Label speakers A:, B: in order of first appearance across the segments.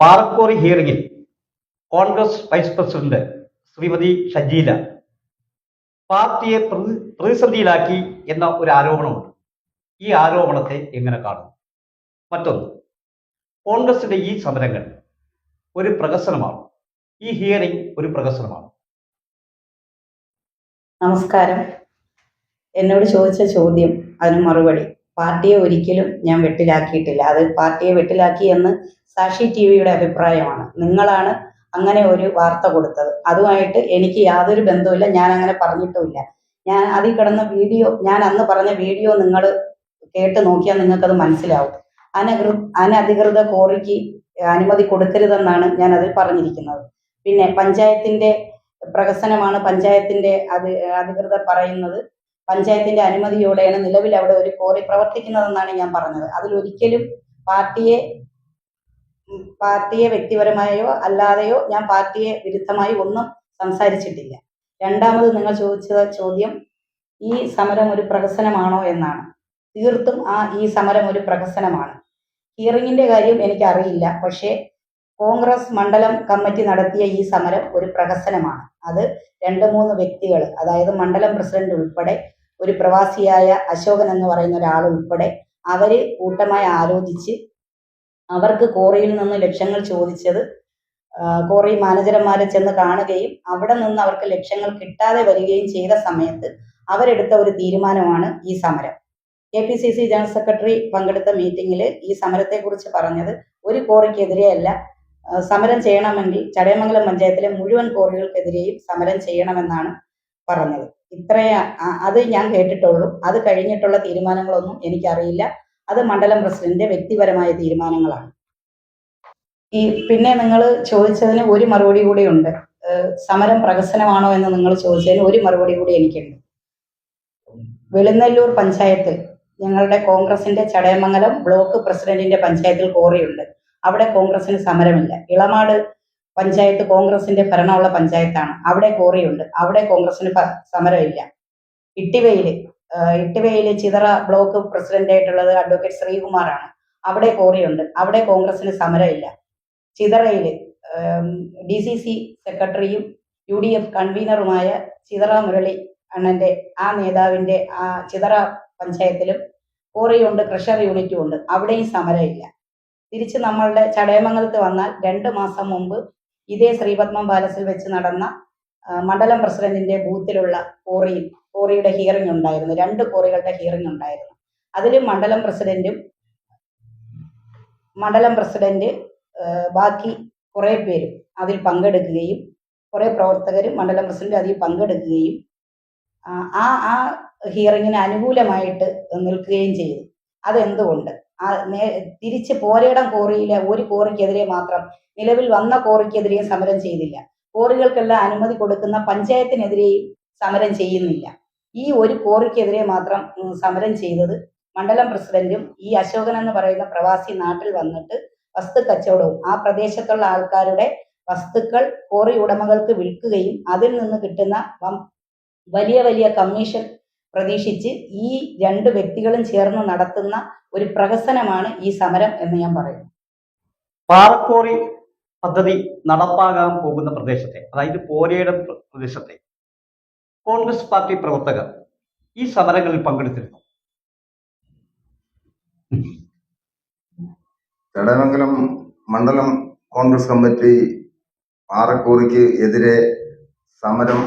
A: പാറക്കോറി ഹിയറിംഗിൽ Congress vice president Shrimati Shajeela പാർട്ടിയെ പ്രതി- പ്രതിസന്ധിയിലാക്കി എന്ന ഒരു ആരോപണമുണ്ട്. ഈ ആരോപണത്തെ എങ്ങനെ കാണും? മറ്റൊന്ന് കോൺഗ്രസിന്റെ ഈ സമരങ്ങൾ ഒരു പ്രഹസനമാണ്. ഈ ഹിയറിംഗ് ഒരു പ്രഹസനമാണ്.
B: നമസ്കാരം. എന്നോട് ചോദിച്ച ചോദ്യം അതിന് മറുപടി പാർട്ടിയെ ഒരിക്കലും ഞാൻ വെട്ടിലാക്കിയിട്ടില്ല. അത് പാർട്ടിയെ വെട്ടിലാക്കി എന്ന് സാക്ഷി ടി വിയുടെ അഭിപ്രായമാണ്. നിങ്ങളാണ് അങ്ങനെ ഒരു വാർത്ത കൊടുത്തത്. അതുമായിട്ട് എനിക്ക് യാതൊരു ബന്ധവുമില്ല. ഞാൻ അങ്ങനെ പറഞ്ഞിട്ടുമില്ല. ഞാൻ അതിൽ കിടന്ന വീഡിയോ ഞാൻ അന്ന് പറഞ്ഞ വീഡിയോ നിങ്ങൾ കേട്ട് നോക്കിയാൽ നിങ്ങൾക്കത് മനസ്സിലാവും. അനകൃ അനധികൃത കോറിക്ക് അനുമതി കൊടുക്കരുതെന്നാണ് ഞാൻ അതിൽ പറഞ്ഞിരിക്കുന്നത്. പിന്നെ പഞ്ചായത്തിന്റെ പ്രഹസനമാണ് പഞ്ചായത്തിന്റെ അത് അധികൃതർ പറയുന്നത്. പഞ്ചായത്തിന്റെ അനുമതിയോടെയാണ് നിലവിൽ അവിടെ ഒരു കോറി പ്രവർത്തിക്കുന്നതെന്നാണ് ഞാൻ പറഞ്ഞത്. അതിലൊരിക്കലും പാർട്ടിയെ പാർട്ടിയെ വ്യക്തിപരമായോ അല്ലാതെയോ ഞാൻ പാർട്ടിയെ വിരുദ്ധമായി ഒന്നും സംസാരിച്ചിട്ടില്ല. രണ്ടാമത് നിങ്ങൾ ചോദിച്ച ചോദ്യം ഈ സമരം ഒരു പ്രഹസനമാണോ എന്നാണ്. തീർത്തും ആ ഈ സമരം ഒരു പ്രഹസനമാണ്. ഹിയറിംഗിന്റെ കാര്യം എനിക്കറിയില്ല. പക്ഷേ കോൺഗ്രസ് മണ്ഡലം കമ്മിറ്റി നടത്തിയ ഈ സമരം ഒരു പ്രഹസനമാണ്. അത് രണ്ട് മൂന്ന് വ്യക്തികൾ അതായത് മണ്ഡലം പ്രസിഡന്റ് ഉൾപ്പെടെ ഒരു പ്രവാസിയായ അശോകൻ എന്ന് പറയുന്ന ഒരാൾ ഉൾപ്പെടെ അവർ കൂട്ടമായി ആലോചിച്ച് അവർക്ക് കോറിയിൽ നിന്ന് ലക്ഷ്യങ്ങൾ ചോദിച്ചത് കോറി മാനേജർമാരെ ചെന്ന് കാണുകയും അവിടെ നിന്ന് അവർക്ക് ലക്ഷ്യങ്ങൾ കിട്ടാതെ വരികയും ചെയ്ത സമയത്ത് അവരെടുത്ത ഒരു തീരുമാനമാണ് ഈ സമരം. K P C C general secretary പങ്കെടുത്ത മീറ്റിംഗിൽ ഈ സമരത്തെക്കുറിച്ച് പറഞ്ഞത് ഒരു കോറിക്കെതിരെയല്ല. സമരം ചെയ്യണമെങ്കിൽ ചടയമംഗലം പഞ്ചായത്തിലെ മുഴുവൻ കോറികൾക്കെതിരെയും സമരം ചെയ്യണമെന്നാണ് പറഞ്ഞത്. ഇത്രയാ അത് ഞാൻ കേട്ടിട്ടുള്ളൂ. അത് കഴിഞ്ഞിട്ടുള്ള തീരുമാനങ്ങളൊന്നും എനിക്കറിയില്ല. അത് മണ്ഡലം പ്രസിഡന്റിന്റെ വ്യക്തിപരമായ തീരുമാനങ്ങളാണ്. ഈ പിന്നെ നിങ്ങൾ ചോദിച്ചതിന് ഒരു മറുപടി കൂടിയുണ്ട് സമരം പ്രഹസനമാണോ എന്ന് നിങ്ങൾ ചോദിച്ചതിന് ഒരു മറുപടി കൂടി എനിക്കുണ്ട്. വെളുന്നല്ലൂർ പഞ്ചായത്തിൽ ഞങ്ങളുടെ കോൺഗ്രസിന്റെ ചടയമംഗലം ബ്ലോക്ക് പ്രസിഡന്റിന്റെ പഞ്ചായത്തിൽ കോറിയുണ്ട്. അവിടെ കോൺഗ്രസിന് സമരമില്ല. ഇളമാട് പഞ്ചായത്ത് കോൺഗ്രസിന്റെ ഭരണമുള്ള പഞ്ചായത്താണ്. അവിടെ കോറിയുണ്ട്. അവിടെ കോൺഗ്രസിന് സമരമില്ല. ഇട്ടിവയിൽ ഇട്ടിവയിൽ ചിതറ ബ്ലോക്ക് പ്രസിഡന്റ് ആയിട്ടുള്ളത് അഡ്വക്കേറ്റ് ശ്രീകുമാറാണ്. അവിടെ കോറിയുണ്ട്. അവിടെ കോൺഗ്രസിന് സമരമില്ല. ചിതറയിൽ ഡി സി സി സെക്രട്ടറിയും യു ഡി എഫ് കൺവീനറുമായ ചിതറ മുരളി അണ്ണന്റെ ആ നേതാവിന്റെ ആ ചിതറ പഞ്ചായത്തിലും കോറിയുണ്ട് ക്രഷർ യൂണിറ്റും ഉണ്ട്. അവിടെയും സമരമില്ല. തിരിച്ച് നമ്മളുടെ ചടയമംഗലത്ത് വന്നാൽ രണ്ട് മാസം മുമ്പ് ഇതേ ശ്രീപത്മം പാലസിൽ വെച്ച് നടന്ന മണ്ഡലം പ്രസിഡന്റിന്റെ ബൂത്തിലുള്ള കോറിയിൽ കോറിയുടെ ഹിയറിംഗ് ഉണ്ടായിരുന്നു. രണ്ട് കോറികളുടെ ഹിയറിംഗ് ഉണ്ടായിരുന്നു. അതിൽ മണ്ഡലം പ്രസിഡന്റും മണ്ഡലം പ്രസിഡന്റ് ബാക്കി കുറെ പേരും അതിൽ പങ്കെടുക്കുകയും കുറെ പ്രവർത്തകരും മണ്ഡലം പ്രസിഡന്റ് അതിൽ പങ്കെടുക്കുകയും ആ, ആ ഹിയറിങ്ങിന് അനുകൂലമായിട്ട് നിൽക്കുകയും ചെയ്തു. അതെന്തുകൊണ്ട്? ആ തിരിച്ച് പോരയിടം കോറിയിലെ ഒരു കോറിക്കെതിരെ മാത്രം നിലവിൽ വന്ന കോറിക്കെതിരെയും സമരം ചെയ്തില്ല. കോറികൾക്കെല്ലാം അനുമതി കൊടുക്കുന്ന പഞ്ചായത്തിനെതിരെയും സമരം ചെയ്യുന്നില്ല. ഈ ഒരു കോറിക്കെതിരെ മാത്രം സമരം ചെയ്തത് മണ്ഡലം പ്രസിഡന്റും ഈ അശോകൻ എന്ന് പറയുന്ന പ്രവാസി നാട്ടിൽ വന്നിട്ട് വസ്തു കച്ചവടവും ആ പ്രദേശത്തുള്ള ആൾക്കാരുടെ വസ്തുക്കൾ കോറി ഉടമകൾക്ക് വിൽക്കുകയും അതിൽ നിന്ന് കിട്ടുന്ന വലിയ വലിയ കമ്മീഷൻ പ്രതീക്ഷിച്ച് ഈ രണ്ട് വ്യക്തികളും ചേർന്ന് നടത്തുന്ന ഒരു പ്രഹസനമാണ് ഈ സമരം എന്ന് ഞാൻ പറയുന്നു.
A: പാറക്കോറി പദ്ധതി നടപ്പാകാൻ പോകുന്ന പ്രദേശത്തെ അതായത് പോരയുടെ പ്രദേശത്തെ കോൺഗ്രസ് പാർട്ടി പ്രവർത്തകർ ഈ സമരങ്ങളിൽ പങ്കെടുത്തിരുന്നു.
C: ചടയമംഗലം മണ്ഡലം കോൺഗ്രസ് കമ്മിറ്റി പാറക്കോറിക്ക് എതിരെ സമരം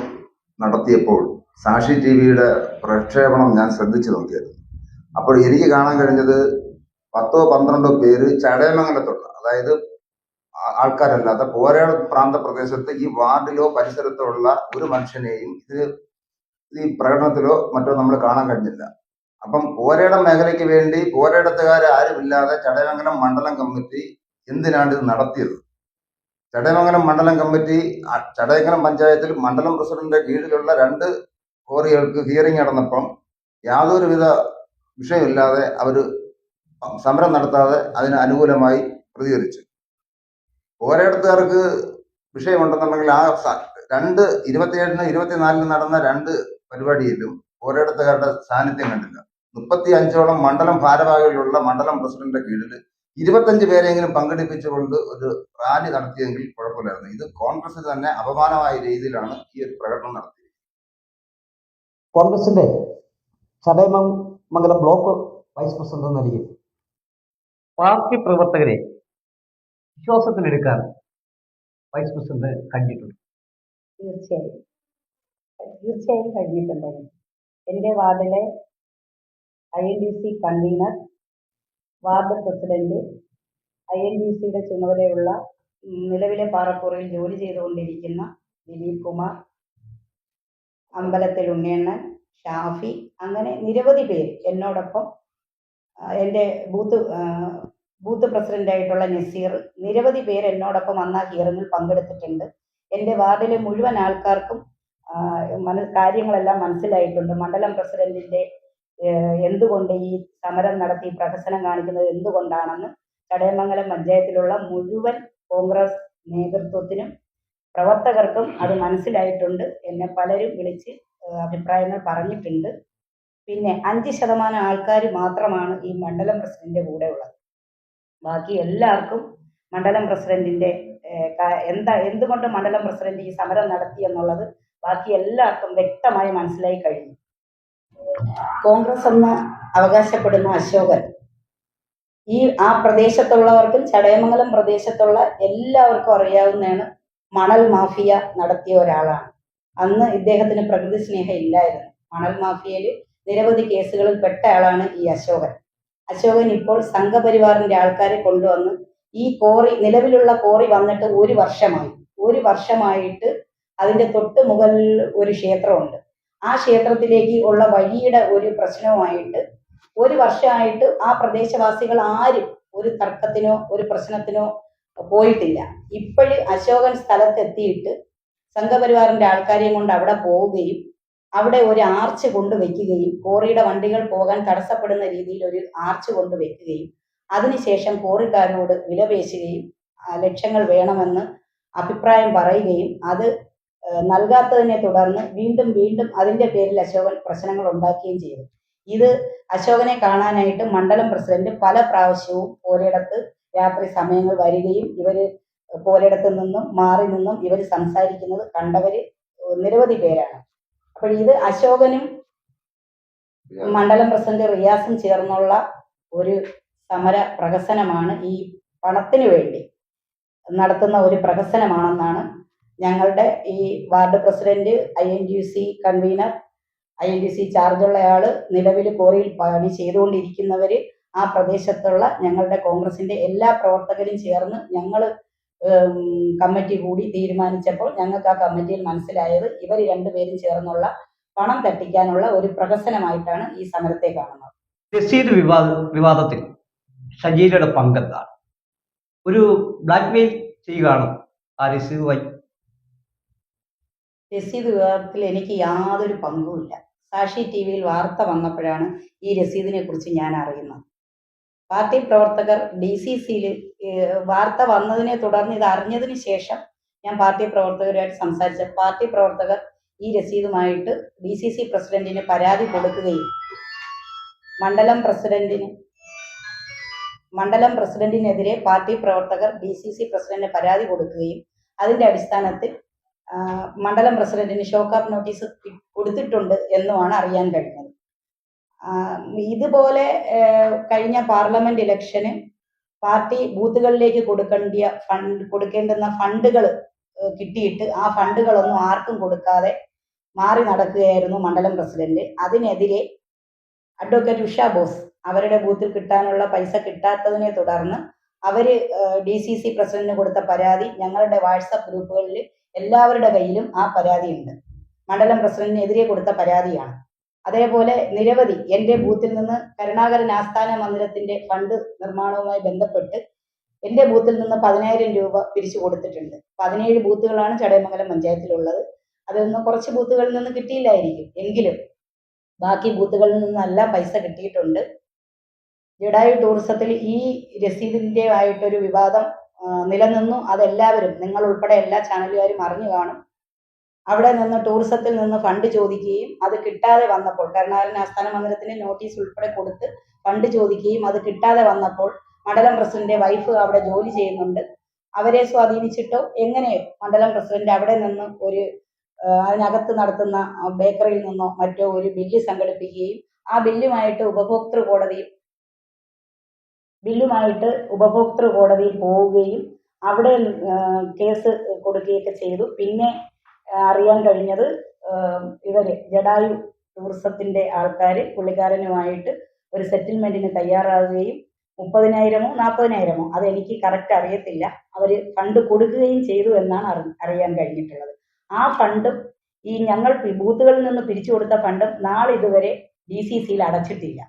C: നടത്തിയപ്പോൾ സാക്ഷി ടി വിയുടെ പ്രക്ഷേപണം ഞാൻ ശ്രദ്ധിച്ചു നോക്കിയായിരുന്നു. അപ്പോൾ എനിക്ക് കാണാൻ കഴിഞ്ഞത് പത്തോ പന്ത്രണ്ടോ പേര് ചടയമംഗലത്തുള്ള അതായത് ആൾക്കാരല്ലാത്ത പോരാട് പ്രാന്ത പ്രദേശത്ത് ഈ വാർഡിലോ പരിസരത്തോ ഉള്ള ഒരു മനുഷ്യനെയും ഇത് ഈ പ്രകടനത്തിലോ മറ്റോ നമ്മൾ കാണാൻ കഴിഞ്ഞില്ല. അപ്പം പോരേടം മേഖലയ്ക്ക് വേണ്ടി പോരയിടത്തുകാരെ ആരുമില്ലാതെ ചടയമംഗലം മണ്ഡലം കമ്മിറ്റി എന്തിനാണ് ഇത് നടത്തിയത്? ചടയമംഗലം മണ്ഡലം കമ്മിറ്റി ചടയമംഗലം പഞ്ചായത്തിൽ മണ്ഡലം പ്രസിഡന്റിന്റെ കീഴിലുള്ള രണ്ട് കോറികൾക്ക് ഹിയറിംഗ് നടന്നപ്പം യാതൊരുവിധ വിഷയമില്ലാതെ അവർ സമരം നടത്താതെ അതിന് അനുകൂലമായി പ്രതികരിച്ചു. പോരേടത്തുകാർക്ക് വിഷയമുണ്ടെന്നുണ്ടെങ്കിൽ ആ രണ്ട് ഇരുപത്തിയേഴിന് ഇരുപത്തിനാലിന് നടന്ന രണ്ട് പരിപാടിയിലും പോരാട്ടത്തുകാരുടെ സാന്നിധ്യം കണ്ടില്ല. മുപ്പത്തി അഞ്ചോളം മണ്ഡലം ഭാരവാഹികളുള്ള മണ്ഡലം പ്രസിഡന്റിന്റെ കീഴിൽ ഇരുപത്തഞ്ച് പേരെങ്കിലും പങ്കെടുപ്പിച്ചുകൊണ്ട് ഒരു റാലി നടത്തിയെങ്കിൽ കുഴപ്പമില്ലായിരുന്നു. ഇത് കോൺഗ്രസിന് തന്നെ അപമാനമായ രീതിയിലാണ് ഈ ഒരു പ്രകടനം നടത്തിയത്.
A: കോൺഗ്രസിന്റെ ചടയമംഗലം ബ്ലോക്ക് വൈസ് പ്രസിഡന്റ് എന്ന നിലയിൽ പാർട്ടി പ്രവർത്തകരെ വിശ്വാസത്തിലെടുക്കാൻ വൈസ് പ്രസിഡന്റ് കണ്ടിട്ടുണ്ട്
B: തീർച്ചയായും. തീർച്ചയായും കഴിഞ്ഞിട്ടുണ്ടായിരുന്നു. എന്റെ വാർഡിലെ I N D C convener ward president I N D സിയുടെ ചുമതലയുള്ള നിലവിലെ പാറപ്പുറയിൽ ജോലി ചെയ്തുകൊണ്ടിരിക്കുന്ന ദിലീപ് കുമാർ അമ്പലത്തിൽ ഉണ്ണിയണ്ണൻ ഷാഫി അങ്ങനെ നിരവധി പേര് എന്നോടൊപ്പം എന്റെ ബൂത്ത് ബൂത്ത് പ്രസിഡന്റായിട്ടുള്ള നസീർ നിരവധി പേര് എന്നോടൊപ്പം അന്ന് ആ ഹിയറിങ്ങിൽ പങ്കെടുത്തിട്ടുണ്ട്. എന്റെ വാർഡിലെ മുഴുവൻ ആൾക്കാർക്കും മന കാര്യങ്ങളെല്ലാം മനസ്സിലായിട്ടുണ്ട്. മണ്ഡലം പ്രസിഡന്റിന്റെ എന്തുകൊണ്ട് ഈ സമരം നടത്തി പ്രഹസനം കാണിക്കുന്നത് എന്തുകൊണ്ടാണെന്ന് ചടയമംഗലം പഞ്ചായത്തിലുള്ള മുഴുവൻ കോൺഗ്രസ് നേതൃത്വത്തിനും പ്രവർത്തകർക്കും അത് മനസ്സിലായിട്ടുണ്ട്. എന്നെ പലരും വിളിച്ച് അഭിപ്രായങ്ങൾ പറഞ്ഞിട്ടുണ്ട്. പിന്നെ അഞ്ച് ശതമാനം ആൾക്കാർ മാത്രമാണ് ഈ മണ്ഡലം പ്രസിഡന്റ് കൂടെ ഉള്ളത്. ബാക്കി എല്ലാവർക്കും മണ്ഡലം പ്രസിഡന്റിന്റെ എന്താ എന്തുകൊണ്ട് മണ്ഡലം പ്രസിഡന്റ് ഈ സമരം നടത്തി എന്നുള്ളത് ബാക്കി എല്ലാവർക്കും വ്യക്തമായി മനസ്സിലായി കഴിഞ്ഞു. കോൺഗ്രസ് എന്ന് അവകാശപ്പെടുന്ന അശോകൻ ഈ ആ പ്രദേശത്തുള്ളവർക്കും ചടയമംഗലം പ്രദേശത്തുള്ള എല്ലാവർക്കും അറിയാവുന്നതാണ് മണൽ മാഫിയ നടത്തിയ ഒരാളാണ്. അന്ന് ഇദ്ദേഹത്തിന് പ്രകൃതി സ്നേഹം ഇല്ലായിരുന്നു. മണൽ മാഫിയയിൽ നിരവധി കേസുകളിൽ പെട്ട ആളാണ് ഈ അശോകൻ. അശോകൻ ഇപ്പോൾ സംഘപരിവാറിന്റെ ആൾക്കാരെ കൊണ്ടുവന്ന് ഈ കോറി നിലവിലുള്ള കോറി വന്നിട്ട് ഒരു വർഷമായി. ഒരു വർഷമായിട്ട് അതിന്റെ തൊട്ട് മുകളിൽ ഒരു ക്ഷേത്രമുണ്ട്. ആ ക്ഷേത്രത്തിലേക്ക് ഉള്ള വഴിയുടെ ഒരു പ്രശ്നവുമായിട്ട് ഒരു വർഷമായിട്ട് ആ പ്രദേശവാസികൾ ആരും ഒരു തർക്കത്തിനോ ഒരു പ്രശ്നത്തിനോ പോയിട്ടില്ല. ഇപ്പോഴും അശോകൻ സ്ഥലത്തെത്തിയിട്ട് സംഘപരിവാറിന്റെ ആൾക്കാരെയും കൊണ്ട് അവിടെ പോവുകയും അവിടെ ഒരു ആർച്ച് കൊണ്ടുവെക്കുകയും കോറിയുടെ വണ്ടികൾ പോകാൻ തടസ്സപ്പെടുന്ന രീതിയിൽ ഒരു ആർച്ച് കൊണ്ടുവെക്കുകയും അതിനുശേഷം കോറിക്കാരനോട് വിലപേശുകയും ആ, ലക്ഷങ്ങൾ വേണമെന്ന് അഭിപ്രായം പറയുകയും അത് നൽകാത്തതിനെ തുടർന്ന് വീണ്ടും വീണ്ടും അതിന്റെ പേരിൽ അശോകൻ പ്രശ്നങ്ങൾ ഉണ്ടാക്കുകയും ചെയ്തു. ഇത് അശോകനെ കാണാനായിട്ട് മണ്ഡലം പ്രസിഡന്റ് പല പ്രാവശ്യവും പോലെയിടത്ത് രാത്രി സമയങ്ങൾ വരികയും ഇവർ പോലെയിടത്ത് നിന്നും മാറി നിന്നും ഇവർ സംസാരിക്കുന്നത് കണ്ടവര് നിരവധി പേരാണ്. അപ്പോൾ ഇത് അശോകനും മണ്ഡലം പ്രസിഡന്റ് റിയാസും ചേർന്നുള്ള ഒരു സമര പ്രഹസനമാണ് ഈ പണത്തിനു വേണ്ടി നടത്തുന്ന ഒരു പ്രഹസനമാണെന്നാണ് ഞങ്ങളുടെ ഈ ward president I N D C convener I N D C ചാർജുള്ളയാൾ നിലവിൽ കോറിയിൽ പണി ചെയ്തുകൊണ്ടിരിക്കുന്നവര് ആ പ്രദേശത്തുള്ള ഞങ്ങളുടെ കോൺഗ്രസിന്റെ എല്ലാ പ്രവർത്തകരും ചേർന്ന് ഞങ്ങൾ കമ്മിറ്റി കൂടി തീരുമാനിച്ചപ്പോൾ ഞങ്ങൾക്ക് ആ കമ്മിറ്റിയിൽ മനസ്സിലായത് ഇവർ രണ്ടുപേരും ചേർന്നുള്ള പണം തട്ടിക്കാനുള്ള ഒരു പ്രഹസനമായിട്ടാണ് ഈ സമരത്തെ കാണുന്നത്.
A: രസീത് വിവാദ വിവാദത്തിൽ ഷജീലയുടെ പങ്കെന്താണ്? ഒരു ബ്ലാക്ക്മെയിൽ ചെയ്യുകയാണ്? ആ രസീത്
B: രസീത് വിവാദത്തിൽ എനിക്ക് യാതൊരു പങ്കുമില്ല സാക്ഷി ടി വിയിൽ വാർത്ത വന്നപ്പോഴാണ് ഈ രസീതിനെ കുറിച്ച് ഞാൻ അറിയുന്നത്. പാർട്ടി പ്രവർത്തകർ ഡി സി സിയിൽ വാർത്ത വന്നതിനെ തുടർന്ന് ഇത് അറിഞ്ഞതിന് ശേഷം ഞാൻ പാർട്ടി പ്രവർത്തകരുമായിട്ട് സംസാരിച്ച പാർട്ടി പ്രവർത്തകർ ഈ രസീതുമായിട്ട് ഡി സി സി പ്രസിഡന്റിന് പരാതി കൊടുക്കുകയും മണ്ഡലം പ്രസിഡന്റിന് മണ്ഡലം പ്രസിഡന്റിനെതിരെ പാർട്ടി പ്രവർത്തകർ ഡി സി സി പ്രസിഡന്റിന് പരാതി കൊടുക്കുകയും അതിന്റെ അടിസ്ഥാനത്തിൽ മണ്ഡലം പ്രസിഡന്റിന് ഷോക്കാപ്പ് നോട്ടീസ് കൊടുത്തിട്ടുണ്ട് എന്നുമാണ് അറിയാൻ കഴിഞ്ഞത്. ഇതുപോലെ കഴിഞ്ഞ പാർലമെന്റ് ഇലക്ഷന് പാർട്ടി ബൂത്തുകളിലേക്ക് കൊടുക്കേണ്ട ഫണ്ട് കൊടുക്കേണ്ടുന്ന ഫണ്ടുകൾ കിട്ടിയിട്ട് ആ ഫണ്ടുകളൊന്നും ആർക്കും കൊടുക്കാതെ മാറി നടക്കുകയായിരുന്നു മണ്ഡലം പ്രസിഡന്റ്. അതിനെതിരെ അഡ്വക്കേറ്റ് ഉഷ ബോസ് അവരുടെ ബൂത്തിൽ കിട്ടാനുള്ള പൈസ കിട്ടാത്തതിനെ തുടർന്ന് അവർ ഡി സി സി പ്രസിഡന്റിന് കൊടുത്ത പരാതി ഞങ്ങളുടെ വാട്സപ്പ് ഗ്രൂപ്പുകളിൽ എല്ലാവരുടെ കയ്യിലും ആ പരാതിയുണ്ട്. മണ്ഡലം പ്രസിഡന്റിനെതിരെ കൊടുത്ത പരാതിയാണ്. അതേപോലെ നിരവധി എന്റെ ബൂത്തിൽ നിന്ന് കരുണാകരൻ ആസ്ഥാന മന്ദിരത്തിന്റെ ഫണ്ട് നിർമ്മാണവുമായി ബന്ധപ്പെട്ട് എന്റെ ബൂത്തിൽ നിന്ന് പതിനായിരം രൂപ പിരിച്ചു കൊടുത്തിട്ടുണ്ട്. പതിനേഴ് ബൂത്തുകളാണ് ചടയമംഗലം പഞ്ചായത്തിലുള്ളത്. അതിൽ നിന്ന് കുറച്ച് ബൂത്തുകളിൽ നിന്ന് കിട്ടിയില്ലായിരിക്കും. എങ്കിലും ബാക്കി ബൂത്തുകളിൽ നിന്നല്ല പൈസ കിട്ടിയിട്ടുണ്ട്. ജഡായു ടൂറിസത്തിൽ ഈ രസീതിന്റെ ആയിട്ടൊരു വിവാദം നിലനിന്നു. അതെല്ലാവരും നിങ്ങൾ ഉൾപ്പെടെ എല്ലാ ചാനലുകാരും അറിഞ്ഞു കാണും. അവിടെ നിന്ന് ടൂറിസത്തിൽ നിന്ന് ഫണ്ട് ചോദിക്കുകയും അത് കിട്ടാതെ വന്നപ്പോൾ കരുണാകരൻ ആസ്ഥാന മന്ദിരത്തിന് നോട്ടീസ് ഉൾപ്പെടെ കൊടുത്ത് ഫണ്ട് ചോദിക്കുകയും അത് കിട്ടാതെ വന്നപ്പോൾ മണ്ഡലം പ്രസിഡന്റ് വൈഫ് അവിടെ ജോലി ചെയ്യുന്നുണ്ട്. അവരെ സ്വാധീനിച്ചിട്ടോ എങ്ങനെയോ മണ്ഡലം പ്രസിഡന്റ് അവിടെ നിന്ന് ഒരു അതിനകത്ത് നടത്തുന്ന ബേക്കറിയിൽ നിന്നോ മറ്റോ ഒരു ബില്ല് സംഘടിപ്പിക്കുകയും ആ ബില്ലുമായിട്ട് ഉപഭോക്തൃ കോടതിയിൽ ബില്ലുമായിട്ട് ഉപഭോക്തൃ കോടതിയിൽ പോവുകയും അവിടെ കേസ് കൊടുക്കുകയൊക്കെ ചെയ്തു. പിന്നെ അറിയാൻ കഴിഞ്ഞത് ഇവർ ജഡായു ടൂറിസത്തിന്റെ ആൾക്കാർ പുള്ളിക്കാരനുമായിട്ട് ഒരു സെറ്റിൽമെന്റിന് തയ്യാറാകുകയും മുപ്പതിനായിരമോ നാൽപ്പതിനായിരമോ അത് എനിക്ക് കറക്റ്റ് അറിയത്തില്ല അവർ ഫണ്ട് കൊടുക്കുകയും ചെയ്തു എന്നാണ് അറി അറിയാൻ കഴിഞ്ഞിട്ടുള്ളത്. ആ ഫണ്ടും ഈ ഞങ്ങൾ ബൂത്തുകളിൽ നിന്ന് പിരിച്ചു കൊടുത്ത ഫണ്ടും നാളിതുവരെ ഡി സി സിയിൽ അടച്ചിട്ടില്ല.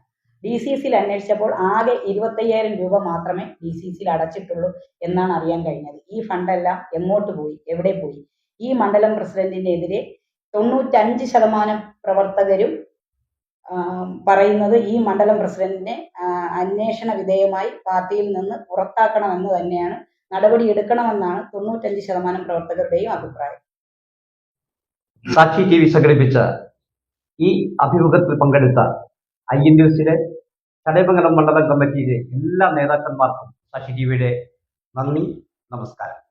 B: ഡി സി സിയിൽ അന്വേഷിച്ചപ്പോൾ ആകെ ഇരുപത്തയ്യായിരം രൂപ മാത്രമേ ഡി സി സിയിൽ അടച്ചിട്ടുള്ളൂ എന്നാണ് അറിയാൻ കഴിഞ്ഞത്. ഈ ഫണ്ടെല്ലാം എങ്ങോട്ട് പോയി? എവിടെ പോയി? ഈ മണ്ഡലം പ്രസിഡന്റിനെതിരെ തൊണ്ണൂറ്റഞ്ച് ശതമാനം പ്രവർത്തകരും പറയുന്നത് ഈ മണ്ഡലം പ്രസിഡന്റിനെ അന്വേഷണ വിധേയമായി പാർട്ടിയിൽ നിന്ന് പുറത്താക്കണമെന്ന് തന്നെയാണ് നടപടി എടുക്കണമെന്നാണ് തൊണ്ണൂറ്റഞ്ച് ശതമാനം പ്രവർത്തകരുടെയും അഭിപ്രായം.
A: സാക്ഷി ടി വി സംഘടിപ്പിച്ച ഈ അഭിമുഖത്തിൽ പങ്കെടുത്ത ഐ എൻ ന്യൂസിലെ ചടയമംഗലം മണ്ഡലം കമ്മിറ്റിയിലെ എല്ലാ നേതാക്കന്മാർക്കും ശശി ടി വിയുടെ നന്ദി നമസ്കാരം.